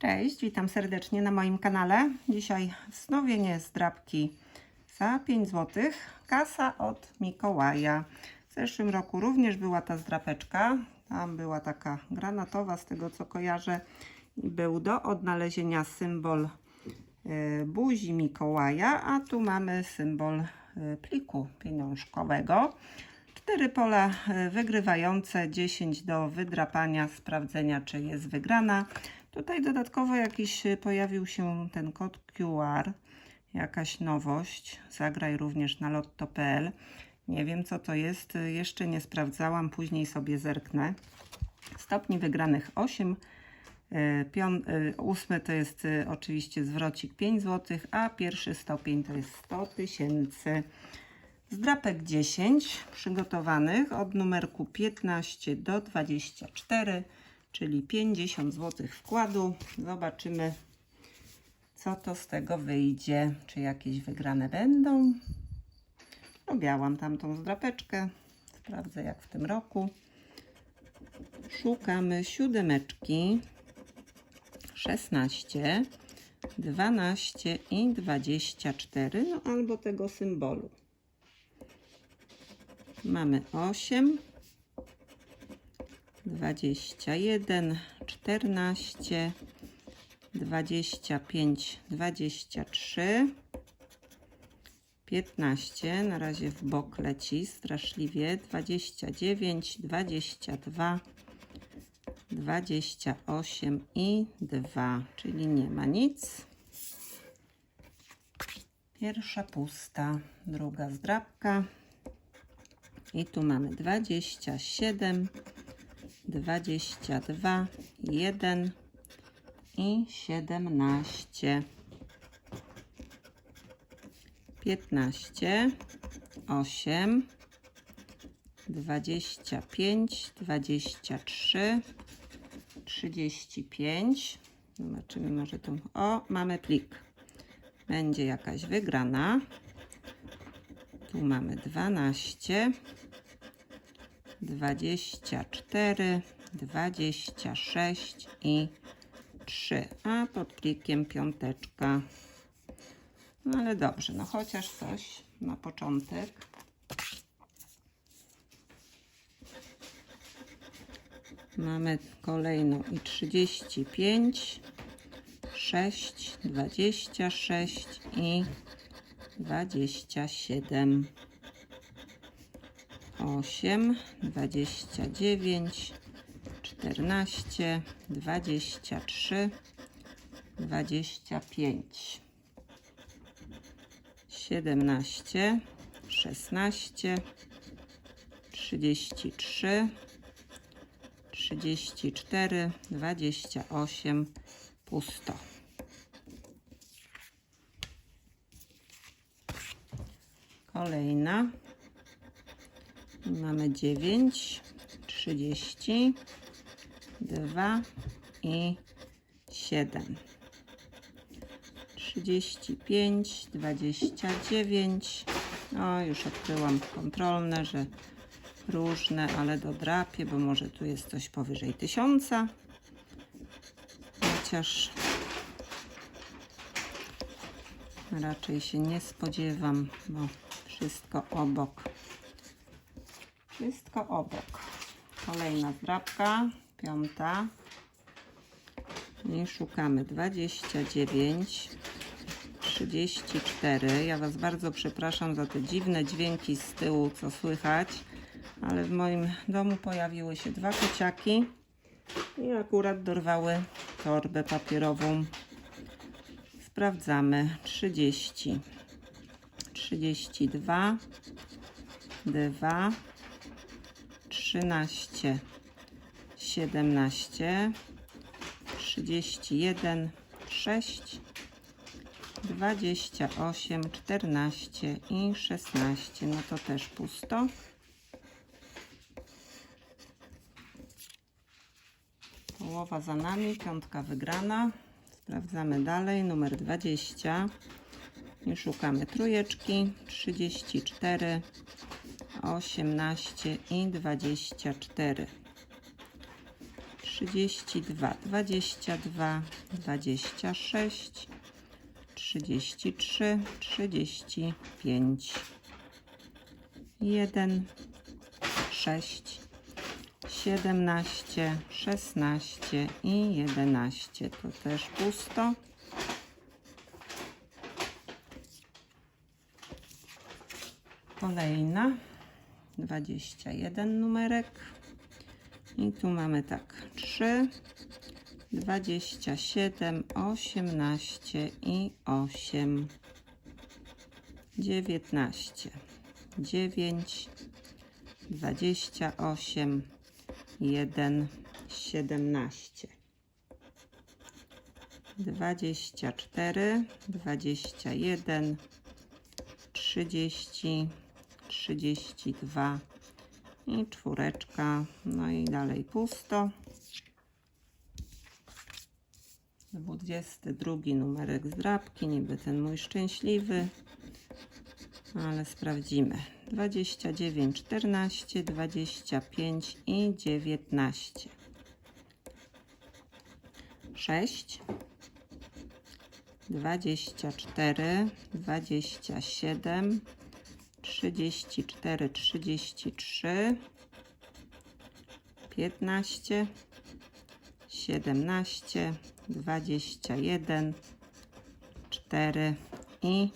Cześć, witam serdecznie na moim kanale. Dzisiaj wznowienie zdrabki za 5 zł. Kasa od Mikołaja. W zeszłym roku również była ta zdrapeczka. Tam była taka granatowa, z tego co kojarzę. I był do odnalezienia symbol e, buzi Mikołaja, a tu mamy symbol e, pliku pieniążkowego. Cztery pola e, wygrywające, 10 do wydrapania, sprawdzenia czy jest wygrana. Tutaj dodatkowo jakiś e, pojawił się ten kod QR, jakaś nowość. Zagraj również na lotto.pl. Nie wiem co to jest, e, jeszcze nie sprawdzałam, później sobie zerknę. Stopni wygranych 8. e, Pion, e, ósmy to jest e, oczywiście zwrocik 5 zł, a pierwszy stopień to jest 100 tysięcy. Zdrapek 10 przygotowanych od numerku 15 do 24, czyli 50 zł wkładu. Zobaczymy, co to z tego wyjdzie. Czy jakieś wygrane będą? Robiałam tamtą zdrapeczkę. Sprawdzę, jak w tym roku. Szukamy siódemeczki 16, 12 i 24, no albo tego symbolu. Mamy 8, 21, 14, 25, 23, 15. Na razie w bok leci straszliwie. 29, 22, 28 i 2, czyli nie ma nic. Pierwsza pusta, druga zdrabka. I tu mamy 27, 22, 1 i 17. 15, 8, 25, 23, 35. Zobaczymy może tu. O, mamy plik. Będzie jakaś wygrana. Tu mamy 12, 24, 26 i 3. A pod plikiem piąteczka. No ale dobrze, no chociaż coś na początek. Mamy kolejną i 35, 6, 26 i 27, 8, 29, 14, 23, 25, 17, 16, 33, 34, 28, pusto. Kolejna. Mamy 9, 30, 2 i 7. 35, 29. No, już odkryłam kontrolne, że różne, ale dodrapię, bo może tu jest coś powyżej 1000. Chociaż raczej się nie spodziewam, bo wszystko obok. Wszystko obok. Kolejna zdrabka, piąta. I szukamy 29, 34. Ja Was bardzo przepraszam za te dziwne dźwięki z tyłu, co słychać, ale w moim domu pojawiły się dwa kociaki i akurat dorwały torbę papierową. Sprawdzamy 30, 32, 2, 13, 17, 31, 6, 28, 14 i 16. No to też pusto. Połowa za nami, piątka wygrana. Sprawdzamy dalej, numer 20. I szukamy trójeczki, 34, 18 i 24. 32, 22, 26, 33, 35, 1, 6, 17, 16 i 11. To też pusto. Kolejna. 21 numerek. I tu mamy tak 3, 27, 18 i 8, 19, 9, 28, 1, 17, 24, 21, 30, 32 i czwóreczka, no i dalej pusto. 22 numerek zdrabki, niby ten mój szczęśliwy, ale sprawdzimy. 29, 14, 25 i 19. 6, 24, 27, 34, 33, 15, 17, 21, 4 i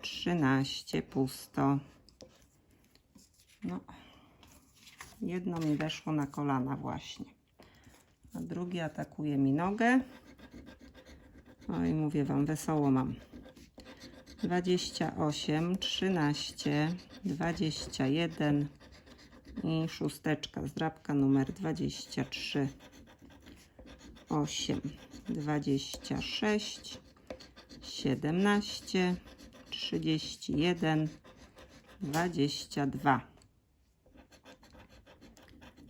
13 pusto. No, jedno mi weszło na kolana właśnie, a drugie atakuje mi nogę. No i mówię Wam, wesoło mam. 28, 13, 21 i szósteczka, zdrabka numer 23, 8, 26, 17, 31, 22,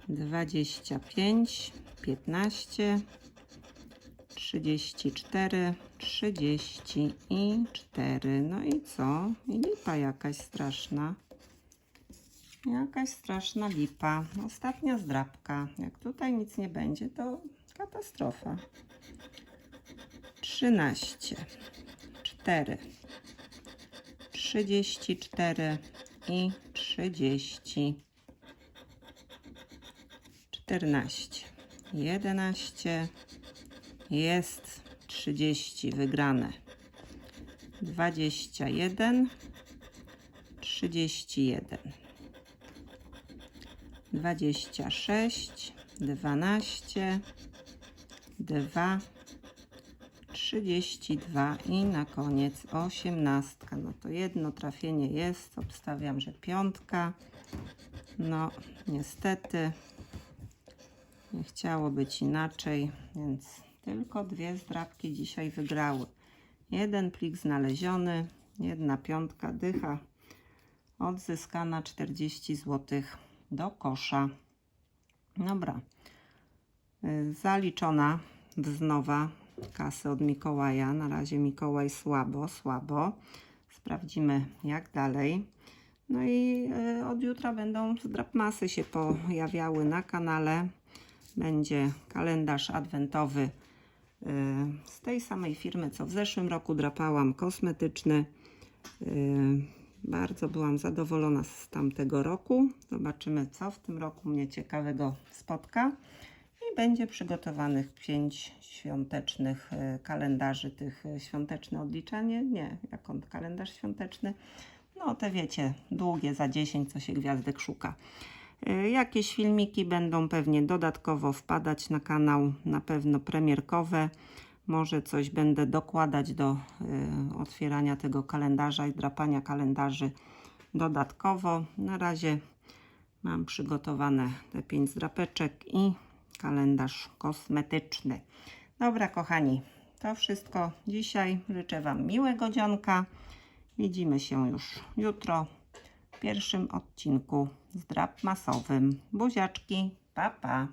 25, 15, 34, 30 i 4. No i co? I lipa jakaś straszna. Jakaś straszna lipa. Ostatnia zdrabka. Jak tutaj nic nie będzie, to katastrofa. 13, 4, 34 i 30. 14, 11, jest 30 wygrane. 21, 31, 26, 12, 2, 32 i na koniec 18. No to jedno trafienie jest. Obstawiam, że piątka. No, niestety nie chciało być inaczej, więc tylko dwie zdrabki dzisiaj wygrały. Jeden plik znaleziony, jedna piątka dycha, odzyskana 40 zł do kosza. Dobra, Y, zaliczona wznowa kasy od Mikołaja. Na razie Mikołaj słabo, słabo. Sprawdzimy jak dalej. No i y, od jutra będą zdrapmasy się pojawiały na kanale. Będzie kalendarz adwentowy z tej samej firmy, co w zeszłym roku drapałam, kosmetyczny. Y, Bardzo byłam zadowolona z tamtego roku. Zobaczymy, co w tym roku mnie ciekawego spotka. I będzie przygotowanych pięć świątecznych y, kalendarzy, tych y, świąteczne odliczanie. Nie, jak on kalendarz świąteczny. No, te wiecie, długie za 10, co się gwiazdek szuka. Y, Jakieś filmiki będą pewnie dodatkowo wpadać na kanał, na pewno premierkowe. Może coś będę dokładać do y, otwierania tego kalendarza i drapania kalendarzy dodatkowo. Na razie mam przygotowane te pięć zdrapeczek i kalendarz kosmetyczny. Dobra, kochani, to wszystko dzisiaj. Życzę Wam miłego dzionka. Widzimy się już jutro pierwszym odcinku z drap masowym. Buziaczki, pa pa!